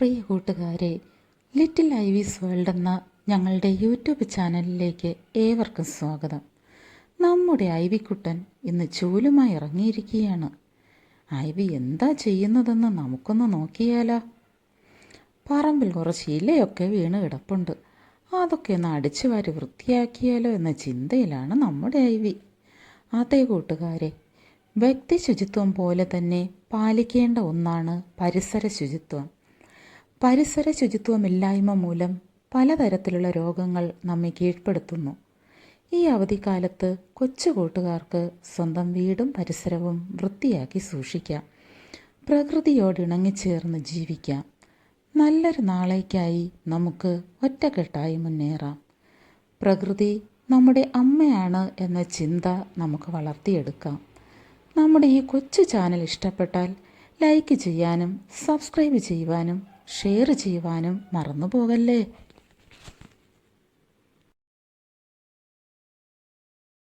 പ്രിയ കൂട്ടുകാരെ little ഐവീസ് world എന്ന ഞങ്ങളുടെ യൂട്യൂബ് ചാനലിലേക്ക് ഏവർക്കും സ്വാഗതം. നമ്മുടെ ഐവിക്കുട്ടൻ ഇന്ന് ചൂലുമായി ഇറങ്ങിയിരിക്കുകയാണ്. ഐവി എന്താ ചെയ്യുന്നതെന്ന് നമുക്കൊന്ന് നോക്കിയാലോ. പറമ്പിൽ കുറച്ച് ഇലയൊക്കെ വീണ് കിടപ്പുണ്ട്. അതൊക്കെ ഒന്ന് അടിച്ചു വാരി വൃത്തിയാക്കിയാലോ എന്ന ചിന്തയിലാണ് നമ്മുടെ ഐവി. അതേ കൂട്ടുകാരെ വ്യക്തി ശുചിത്വം പോലെ തന്നെ പാലിക്കേണ്ട ഒന്നാണ് പരിസര ശുചിത്വം. പരിസര ശുചിത്വമില്ലായ്മ മൂലം പലതരത്തിലുള്ള രോഗങ്ങൾ നമ്മെ കീഴ്പ്പെടുത്തുന്നു. ഈ അവധിക്കാലത്ത് കൊച്ചു കൂട്ടുകാർക്ക് സ്വന്തം വീടും പരിസരവും വൃത്തിയാക്കി സൂക്ഷിക്കാം. പ്രകൃതിയോട് ഇണങ്ങിച്ചേർന്ന് ജീവിക്കാം. നല്ലൊരു നാളേക്കായി നമുക്ക് ഒറ്റക്കെട്ടായി മുന്നേറാം. പ്രകൃതി നമ്മുടെ അമ്മയാണ് എന്ന ചിന്ത നമുക്ക് വളർത്തിയെടുക്കാം. നമ്മുടെ ഈ കൊച്ചു ചാനൽ ഇഷ്ടപ്പെട്ടാൽ ലൈക്ക് ചെയ്യാനും സബ്സ്ക്രൈബ് ചെയ്യുവാനും ഷെയർ ചെയ്യുവാനും മറന്നു പോകല്ലേ